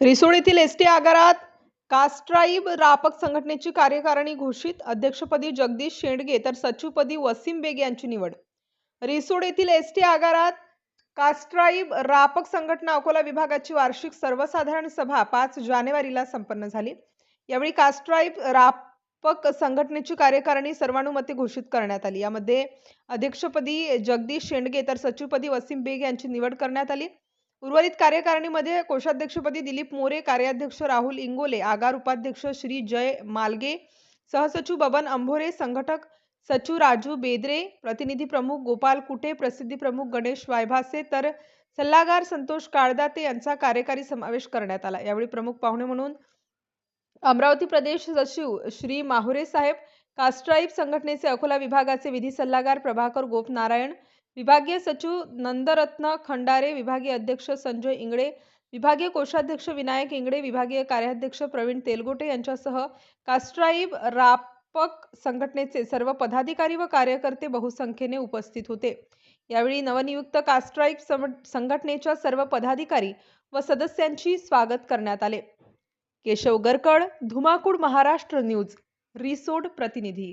रिसोड येथील S T आगारात कास्ट्राईब रापक संघटनेची कार्यकारिणी घोषित. अध्यक्षपदी जगदीश शेंडगे तर सचिवपदी वसीम बेग यांची निवड. रिसोड येथील एस टी आगारात कास्ट्राईब रापक संघटना अकोला विभागाची वार्षिक सर्वसाधारण सभा पाच जानेवारीला संपन्न झाली. यावेळी कास्ट्राईब रापक संघटनेची कार्यकारिणी सर्वानुमते घोषित करण्यात आली. यामध्ये अध्यक्षपदी जगदीश शेंडगे तर सचिवपदी वसीम बेग यांची निवड करण्यात आली. उर्वरित कार्यकारिणीमध्ये कोषाध्यक्षपदी दिलीप मोरे कार्याध्यक्ष राहुल इंगोले आगार उपाध्यक्ष श्री जय मालगे सहसचिव बबन अंभोरे संघटक सचिव राजू बेदरे प्रतिनिधी प्रमुख गोपाल कुटे प्रसिद्धी प्रमुख गणेश वायभासे तर सल्लागार संतोष काळदाते यांचा कार्यकारी समावेश करण्यात आला. यावेळी प्रमुख पाहुणे म्हणून अमरावती प्रदेश सचिव श्री माहुरे साहेब कास्ट्राईब संघटनेचे अकोला विभागाचे विधी सल्लागार प्रभाकर गोप नारायण विभागीय सचिव नंदरत्न खंडारे विभागीय अध्यक्ष संजय इंगळे विभागीय कोषाध्यक्ष विनायक इंगडे विभागीय कार्याध्यक्ष प्रवीण तेलगोटे यांच्यासह कास्ट्राईब रापक संघटनेचे सर्व पदाधिकारी व कार्यकर्ते बहुसंख्येने उपस्थित होते. यावेळी नवनियुक्त कास्ट्राईब संघटनेच्या सर्व पदाधिकारी व सदस्यांची स्वागत करण्यात आले. केशव गरकड धुमाकूड महाराष्ट्र न्यूज रिसोड प्रतिनिधी.